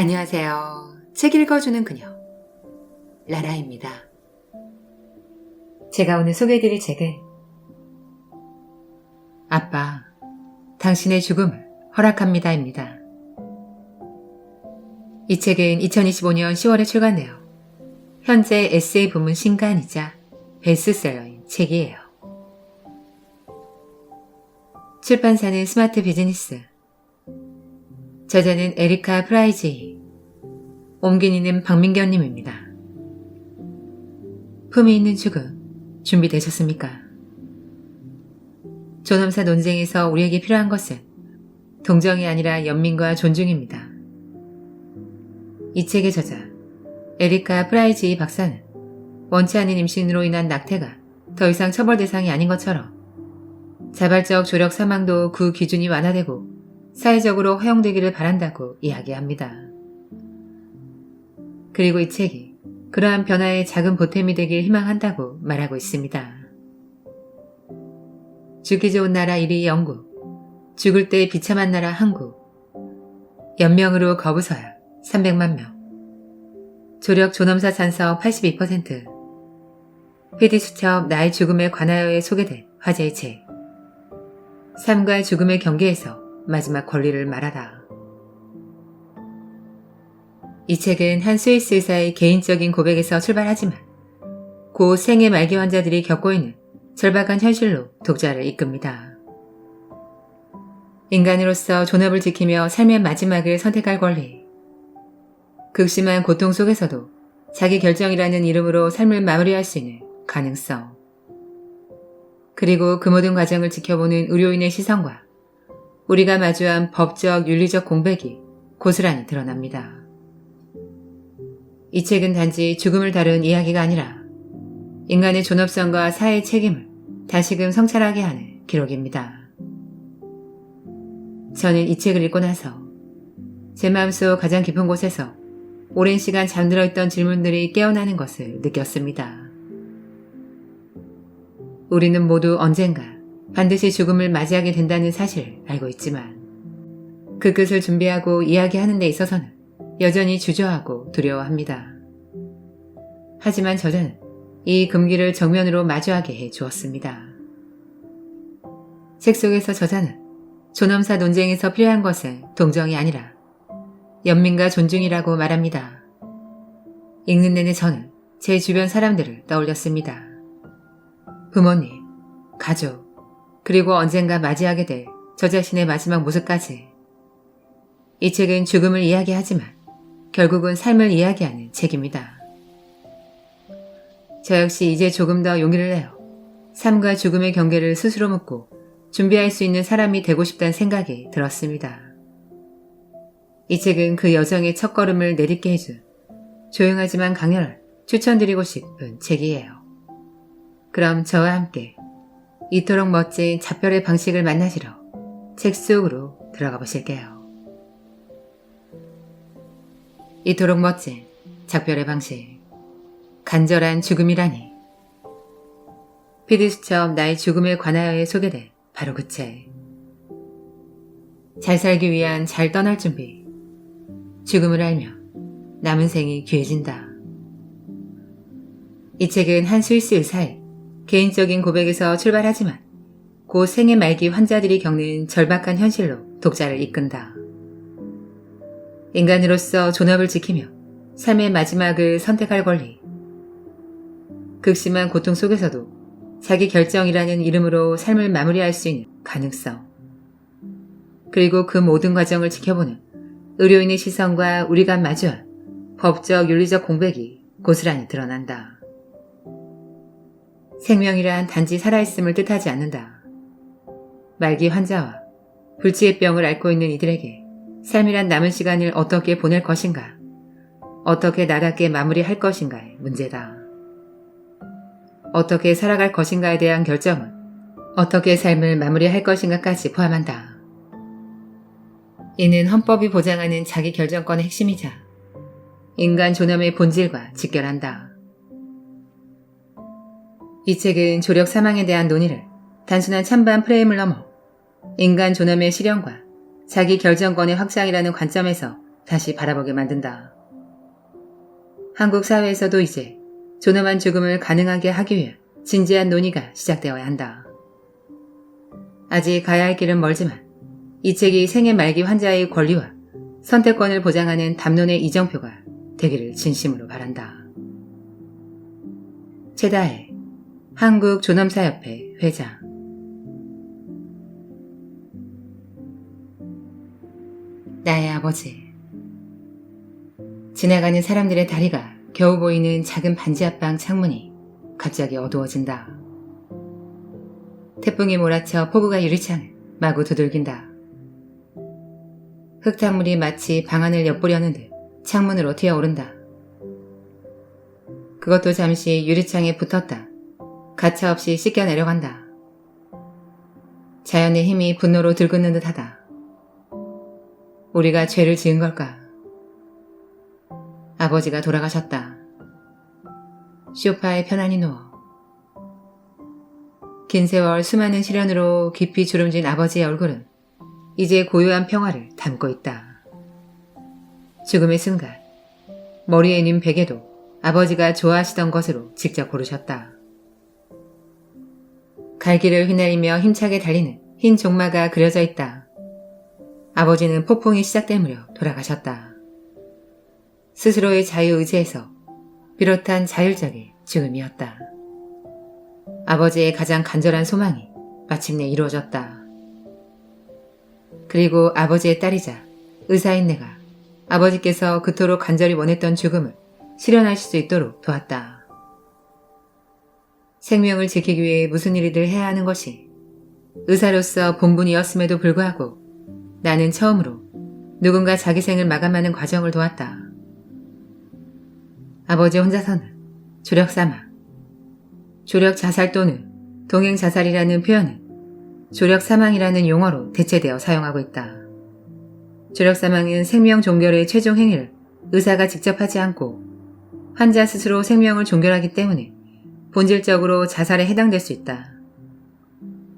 안녕하세요. 책 읽어주는 그녀. 라라입니다. 제가 오늘 소개해드릴 책은 아빠, 당신의 죽음을 허락합니다입니다. 이 책은 2025년 10월에 출간되어 현재 에세이 부문 신간이자 베스트셀러인 책이에요. 출판사는 스마트 비즈니스. 저자는 에리카 프라이지. 옮기니는 박민경님입니다. 품이 있는 죽음 준비되셨습니까? 존엄사 논쟁에서 우리에게 필요한 것은 동정이 아니라 연민과 존중입니다. 이 책의 저자 에리카 프라이지 박사는 원치 않은 임신으로 인한 낙태가 더 이상 처벌 대상이 아닌 것처럼 자발적 조력 사망도 그 기준이 완화되고 사회적으로 허용되기를 바란다고 이야기합니다. 그리고 이 책이 그러한 변화의 작은 보탬이 되길 희망한다고 말하고 있습니다. 죽기 좋은 나라 1위 영국, 죽을 때 비참한 나라 한국, 연명으로 거부서약 300만 명, 조력 존엄사 찬성 82%, PD 수첩 나의 죽음에 관하여에 소개된 화제의 책, 삶과 죽음의 경계에서 마지막 권리를 말하다. 이 책은 한 스위스 의사의 개인적인 고백에서 출발하지만 고 생애 말기 환자들이 겪고 있는 절박한 현실로 독자를 이끕니다. 인간으로서 존엄을 지키며 삶의 마지막을 선택할 권리. 극심한 고통 속에서도 자기 결정이라는 이름으로 삶을 마무리할 수 있는 가능성. 그리고 그 모든 과정을 지켜보는 의료인의 시선과 우리가 마주한 법적 윤리적 공백이 고스란히 드러납니다. 이 책은 단지 죽음을 다룬 이야기가 아니라 인간의 존엄성과 사회의 책임을 다시금 성찰하게 하는 기록입니다. 저는 이 책을 읽고 나서 제 마음속 가장 깊은 곳에서 오랜 시간 잠들어 있던 질문들이 깨어나는 것을 느꼈습니다. 우리는 모두 언젠가 반드시 죽음을 맞이하게 된다는 사실을 알고 있지만 그 끝을 준비하고 이야기하는 데 있어서는 여전히 주저하고 두려워합니다. 하지만 저자는 이 금기를 정면으로 마주하게 해 주었습니다. 책 속에서 저자는 존엄사 논쟁에서 필요한 것은 동정이 아니라 연민과 존중이라고 말합니다. 읽는 내내 저는 제 주변 사람들을 떠올렸습니다. 부모님, 가족, 그리고 언젠가 맞이하게 될 저 자신의 마지막 모습까지. 이 책은 죽음을 이야기하지만 결국은 삶을 이야기하는 책입니다. 저 역시 이제 조금 더 용기를 내어 삶과 죽음의 경계를 스스로 묻고 준비할 수 있는 사람이 되고 싶다는 생각이 들었습니다. 이 책은 그 여정의 첫걸음을 내딛게 해준 조용하지만 강렬한 추천드리고 싶은 책이에요. 그럼 저와 함께 이토록 멋진 작별의 방식을 만나시러 책 속으로 들어가 보실게요. 이토록 멋진 작별의 방식. 간절한 죽음이라니. 피디수첩 나의 죽음에 관하여에 소개된 바로 그 책. 잘 살기 위한 잘 떠날 준비. 죽음을 알며 남은 생이 귀해진다. 이 책은 한 스위스 의사의 개인적인 고백에서 출발하지만 곧 생의 말기 환자들이 겪는 절박한 현실로 독자를 이끈다. 인간으로서 존엄을 지키며 삶의 마지막을 선택할 권리. 극심한 고통 속에서도 자기 결정이라는 이름으로 삶을 마무리할 수 있는 가능성. 그리고 그 모든 과정을 지켜보는 의료인의 시선과 우리가 마주한 법적 윤리적 공백이 고스란히 드러난다. 생명이란 단지 살아있음을 뜻하지 않는다. 말기 환자와 불치의 병을 앓고 있는 이들에게 삶이란 남은 시간을 어떻게 보낼 것인가, 어떻게 나답게 마무리할 것인가의 문제다. 어떻게 살아갈 것인가에 대한 결정은 어떻게 삶을 마무리할 것인가까지 포함한다. 이는 헌법이 보장하는 자기 결정권의 핵심이자 인간 존엄의 본질과 직결한다. 이 책은 조력 사망에 대한 논의를 단순한 찬반 프레임을 넘어 인간 존엄의 실현과 자기 결정권의 확장이라는 관점에서 다시 바라보게 만든다. 한국 사회에서도 이제 존엄한 죽음을 가능하게 하기 위해 진지한 논의가 시작되어야 한다. 아직 가야 할 길은 멀지만 이 책이 생애 말기 환자의 권리와 선택권을 보장하는 담론의 이정표가 되기를 진심으로 바란다. 최다혜 한국존엄사협회 회장 나의 아버지 지나가는 사람들의 다리가 겨우 보이는 작은 반지 앞방 창문이 갑자기 어두워진다. 태풍이 몰아쳐 폭우가 유리창을 마구 두들긴다. 흙탕물이 마치 방 안을 엿보려는 듯 창문으로 튀어오른다. 그것도 잠시 유리창에 붙었다. 가차없이 씻겨 내려간다. 자연의 힘이 분노로 들끓는 듯하다. 우리가 죄를 지은 걸까? 아버지가 돌아가셨다. 쇼파에 편안히 누워. 긴 세월 수많은 시련으로 깊이 주름진 아버지의 얼굴은 이제 고요한 평화를 담고 있다. 죽음의 순간, 머리에 있는 베개도 아버지가 좋아하시던 것으로 직접 고르셨다. 갈기를 휘날리며 힘차게 달리는 흰 종마가 그려져 있다. 아버지는 폭풍이 시작될 무렵 돌아가셨다. 스스로의 자유의지에서 비롯한 자율적인 죽음이었다. 아버지의 가장 간절한 소망이 마침내 이루어졌다. 그리고 아버지의 딸이자 의사인 내가 아버지께서 그토록 간절히 원했던 죽음을 실현하실 수 있도록 도왔다. 생명을 지키기 위해 무슨 일이든 해야 하는 것이 의사로서 본분이었음에도 불구하고 나는 처음으로 누군가 자기 생을 마감하는 과정을 도왔다. 아버지 혼자서는 조력 사망, 조력 자살 또는 동행 자살이라는 표현은 조력 사망이라는 용어로 대체되어 사용하고 있다. 조력 사망은 생명 종결의 최종 행위를 의사가 직접 하지 않고 환자 스스로 생명을 종결하기 때문에 본질적으로 자살에 해당될 수 있다.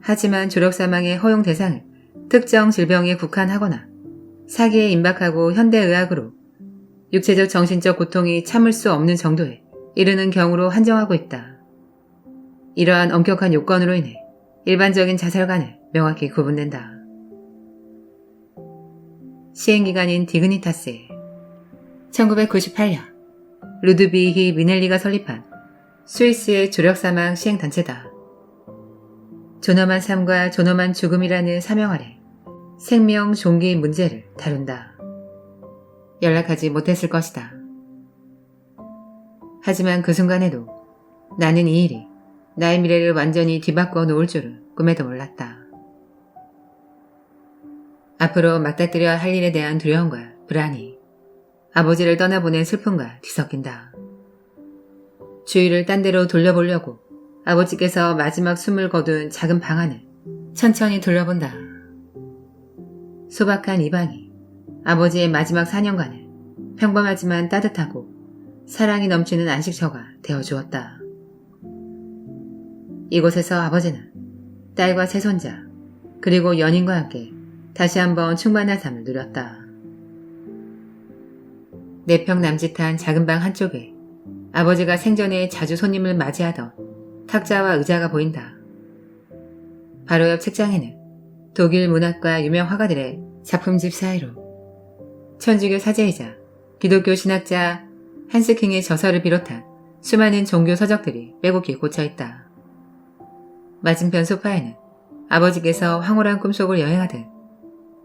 하지만 조력 사망의 허용 대상을 특정 질병에 국한하거나 사기에 임박하고 현대의학으로 육체적 정신적 고통이 참을 수 없는 정도에 이르는 경우로 한정하고 있다. 이러한 엄격한 요건으로 인해 일반적인 자살관을 명확히 구분된다. 시행기관인 디그니타스에 1998년 루드비히 미넬리가 설립한 스위스의 조력사망 시행단체다. 존엄한 삶과 존엄한 죽음이라는 사명 아래 생명 종기 문제를 다룬다. 연락하지 못했을 것이다. 하지만 그 순간에도 나는 이 일이 나의 미래를 완전히 뒤바꿔 놓을 줄은 꿈에도 몰랐다. 앞으로 맞닥뜨려야 할 일에 대한 두려움과 불안이 아버지를 떠나보낸 슬픔과 뒤섞인다. 주위를 딴 데로 돌려보려고 아버지께서 마지막 숨을 거둔 작은 방 안을 천천히 둘러본다. 소박한 이 방이 아버지의 마지막 4년간을 평범하지만 따뜻하고 사랑이 넘치는 안식처가 되어 주었다. 이곳에서 아버지는 딸과 세 손자 그리고 연인과 함께 다시 한번 충만한 삶을 누렸다. 네 평 남짓한 작은 방 한쪽에 아버지가 생전에 자주 손님을 맞이하던 탁자와 의자가 보인다. 바로 옆 책장에는 독일 문학과 유명 화가들의 작품집 사이로 천주교 사제이자 기독교 신학자 한스킹의 저서를 비롯한 수많은 종교 서적들이 빼곡히 꽂혀 있다. 맞은편 소파에는 아버지께서 황홀한 꿈속을 여행하듯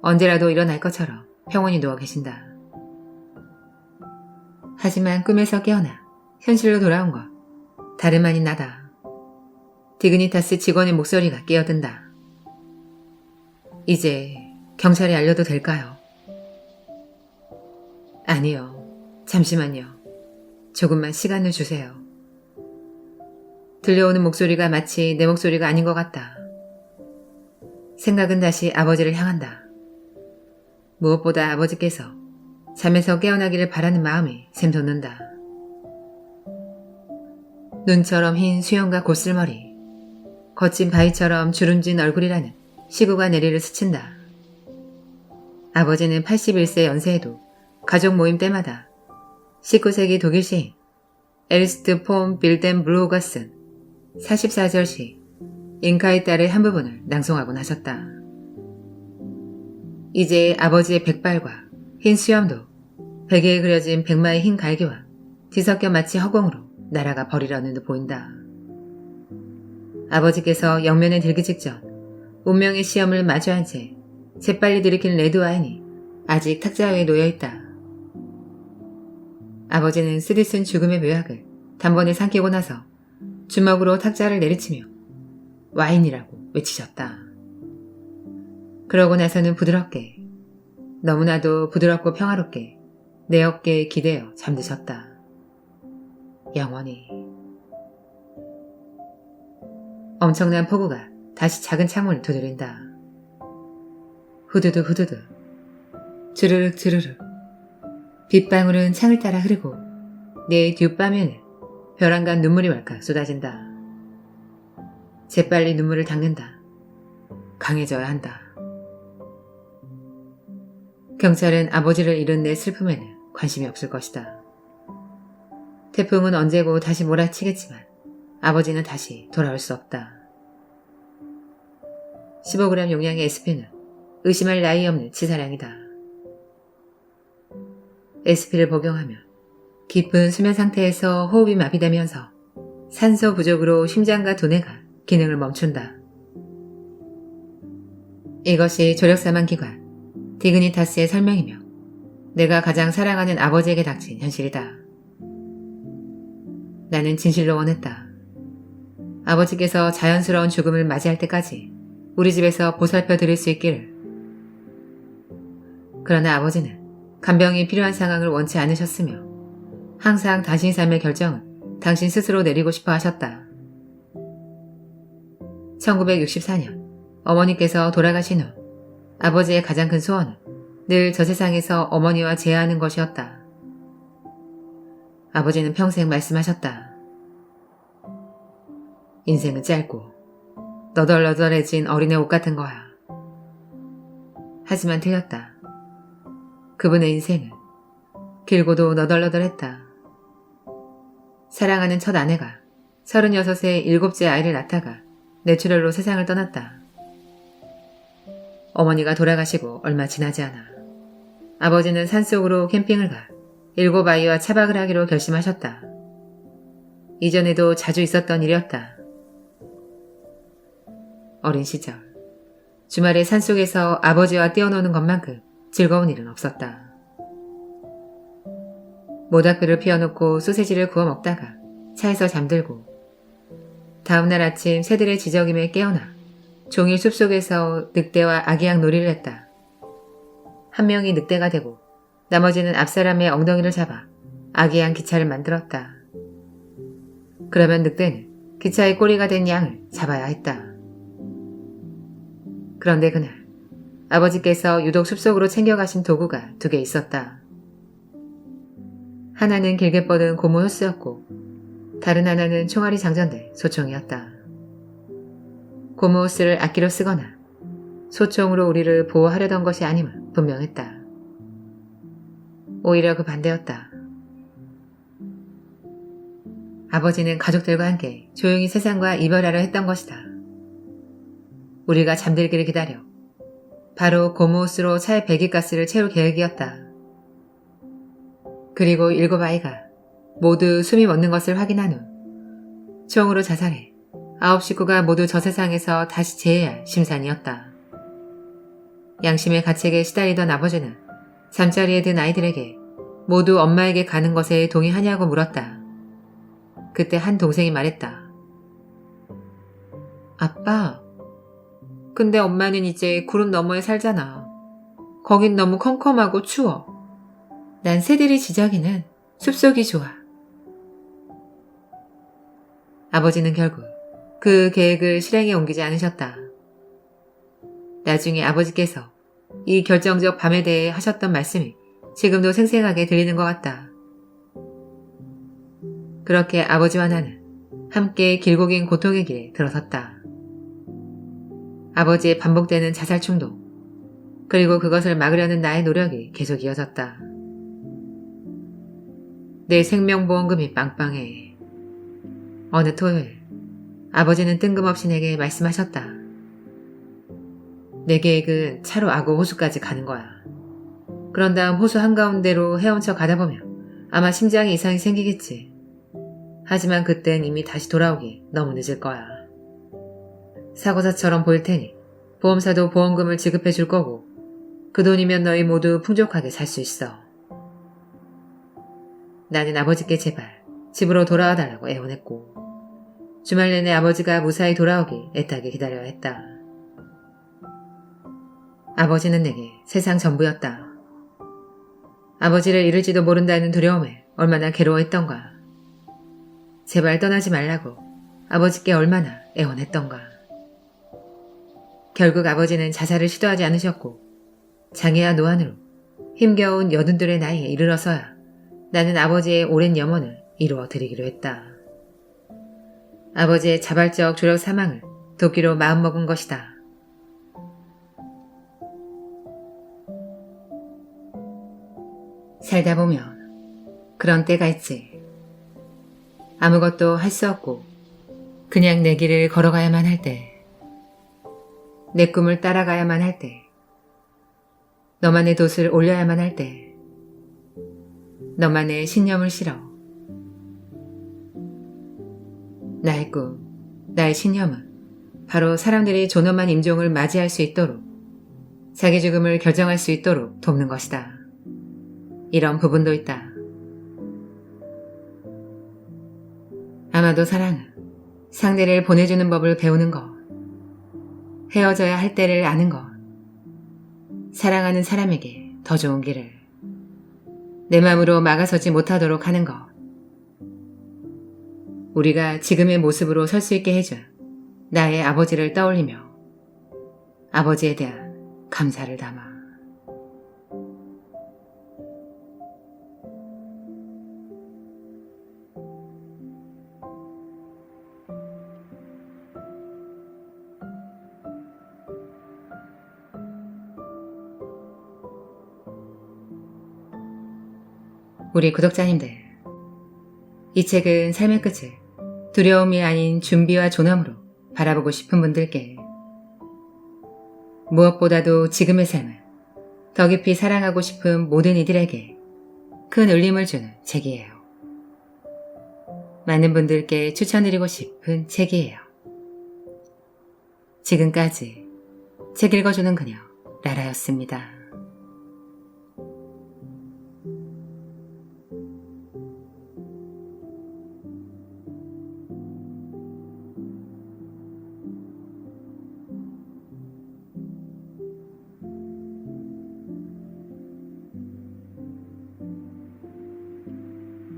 언제라도 일어날 것처럼 평온히 누워 계신다. 하지만 꿈에서 깨어나 현실로 돌아온 것 다름 아닌 나다. 디그니타스 직원의 목소리가 끼어든다. 이제 경찰에 알려도 될까요? 아니요. 잠시만요. 조금만 시간을 주세요. 들려오는 목소리가 마치 내 목소리가 아닌 것 같다. 생각은 다시 아버지를 향한다. 무엇보다 아버지께서 잠에서 깨어나기를 바라는 마음이 샘솟는다. 눈처럼 흰 수염과 고슬머리, 거친 바위처럼 주름진 얼굴이라는 시구가 내리를 스친다. 아버지는 81세 연세에도 가족 모임 때마다 19세기 독일 시인 에르스트 폰 빌덴 블루호가 쓴 44절 시 잉카의 딸의 한 부분을 낭송하곤 하셨다. 이제 아버지의 백발과 흰 수염도 베개에 그려진 백마의 흰 갈기와 뒤섞여 마치 허공으로 날아가 버리려는 듯 보인다. 아버지께서 영면에 들기 직전 운명의 시험을 마주한 채 재빨리 들이킨 레드와인이 아직 탁자 위에 놓여있다. 아버지는 쓰디쓴 죽음의 묘약을 단번에 삼키고 나서 주먹으로 탁자를 내리치며 와인이라고 외치셨다. 그러고 나서는 부드럽게, 너무나도 부드럽고 평화롭게 내 어깨에 기대어 잠드셨다. 영원히. 엄청난 폭우가 다시 작은 창문을 두드린다. 후두둑 후두둑. 주르륵 주르륵. 빗방울은 창을 따라 흐르고 내 뒷밤에는 벼랑간 눈물이 왈칵 쏟아진다. 재빨리 눈물을 닦는다. 강해져야 한다. 경찰은 아버지를 잃은 내 슬픔에는 관심이 없을 것이다. 태풍은 언제고 다시 몰아치겠지만 아버지는 다시 돌아올 수 없다. 15g 용량의 SP는 의심할 나위 없는 치사량이다. SP를 복용하면 깊은 수면 상태에서 호흡이 마비되면서 산소 부족으로 심장과 두뇌가 기능을 멈춘다. 이것이 조력사망 기관 디그니타스의 설명이며 내가 가장 사랑하는 아버지에게 닥친 현실이다. 나는 진실로 원했다. 아버지께서 자연스러운 죽음을 맞이할 때까지 우리 집에서 보살펴 드릴 수 있기를. 그러나 아버지는 간병이 필요한 상황을 원치 않으셨으며 항상 당신 삶의 결정은 당신 스스로 내리고 싶어 하셨다. 1964년 어머니께서 돌아가신 후 아버지의 가장 큰 소원은 늘 저 세상에서 어머니와 재회하는 것이었다. 아버지는 평생 말씀하셨다. 인생은 짧고 너덜너덜해진 어린애 옷 같은 거야. 하지만 틀렸다. 그분의 인생은 길고도 너덜너덜했다. 사랑하는 첫 아내가 36세 일곱째 아이를 낳다가 뇌출혈로 세상을 떠났다. 어머니가 돌아가시고 얼마 지나지 않아 아버지는 산속으로 캠핑을 가 일곱 아이와 차박을 하기로 결심하셨다. 이전에도 자주 있었던 일이었다. 어린 시절 주말에 산속에서 아버지와 뛰어노는 것만큼 즐거운 일은 없었다. 모닥불을 피워놓고 소세지를 구워 먹다가 차에서 잠들고 다음날 아침 새들의 지저김에 깨어나 종일 숲속에서 늑대와 아기양 놀이를 했다. 한 명이 늑대가 되고 나머지는 앞사람의 엉덩이를 잡아 아기양 기차를 만들었다. 그러면 늑대는 기차의 꼬리가 된 양을 잡아야 했다. 그런데 그날 아버지께서 유독 숲속으로 챙겨가신 도구가 두 개 있었다. 하나는 길게 뻗은 고무 호스였고 다른 하나는 총알이 장전된 소총이었다. 고무 호스를 악기로 쓰거나 소총으로 우리를 보호하려던 것이 아님은 분명했다. 오히려 그 반대였다. 아버지는 가족들과 함께 조용히 세상과 이별하려 했던 것이다. 우리가 잠들기를 기다려 바로 고무호스로 차의 배기가스를 채울 계획이었다. 그리고 일곱 아이가 모두 숨이 멎는 것을 확인한 후 총으로 자살해 아홉 식구가 모두 저 세상에서 다시 재해야 할 심산이었다. 양심의 가책에 시달리던 아버지는 잠자리에 든 아이들에게 모두 엄마에게 가는 것에 동의하냐고 물었다. 그때 한 동생이 말했다. 아빠, 근데 엄마는 이제 구름 너머에 살잖아. 거긴 너무 컴컴하고 추워. 난 새들이 지저귀는 숲속이 좋아. 아버지는 결국 그 계획을 실행에 옮기지 않으셨다. 나중에 아버지께서 이 결정적 밤에 대해 하셨던 말씀이 지금도 생생하게 들리는 것 같다. 그렇게 아버지와 나는 함께 길고 긴 고통의 길에 들어섰다. 아버지의 반복되는 자살 충동, 그리고 그것을 막으려는 나의 노력이 계속 이어졌다. 내 생명보험금이 빵빵해. 어느 토요일, 아버지는 뜬금없이 내게 말씀하셨다. 내 계획은 차로 아고 호수까지 가는 거야. 그런 다음 호수 한가운데로 헤엄쳐 가다 보면 아마 심장에 이상이 생기겠지. 하지만 그땐 이미 다시 돌아오기 너무 늦을 거야. 사고사처럼 보일 테니 보험사도 보험금을 지급해 줄 거고 그 돈이면 너희 모두 풍족하게 살 수 있어. 나는 아버지께 제발 집으로 돌아와 달라고 애원했고 주말 내내 아버지가 무사히 돌아오길 애타게 기다려야 했다. 아버지는 내게 세상 전부였다. 아버지를 잃을지도 모른다는 두려움에 얼마나 괴로워했던가. 제발 떠나지 말라고 아버지께 얼마나 애원했던가. 결국 아버지는 자살을 시도하지 않으셨고 장애와 노안으로 힘겨운 여든들의 나이에 이르러서야 나는 아버지의 오랜 염원을 이루어 드리기로 했다. 아버지의 자발적 조력 사망을 돕기로 마음먹은 것이다. 살다 보면 그런 때가 있지. 아무것도 할 수 없고 그냥 내 길을 걸어가야만 할 때, 내 꿈을 따라가야만 할 때, 너만의 돛을 올려야만 할 때, 너만의 신념을 실어. 나의 꿈, 나의 신념은 바로 사람들이 존엄한 임종을 맞이할 수 있도록 자기 죽음을 결정할 수 있도록 돕는 것이다. 이런 부분도 있다. 아마도 사랑은 상대를 보내주는 법을 배우는 것, 헤어져야 할 때를 아는 것, 사랑하는 사람에게 더 좋은 길을 내 마음으로 막아서지 못하도록 하는 것. 우리가 지금의 모습으로 설 수 있게 해준 나의 아버지를 떠올리며 아버지에 대한 감사를 담아. 우리 구독자님들. 이 책은 삶의 끝을 두려움이 아닌 준비와 존엄으로 바라보고 싶은 분들께 무엇보다도 지금의 삶을 더 깊이 사랑하고 싶은 모든 이들에게 큰 울림을 주는 책이에요. 많은 분들께 추천드리고 싶은 책이에요. 지금까지 책 읽어주는 그녀 라라였습니다.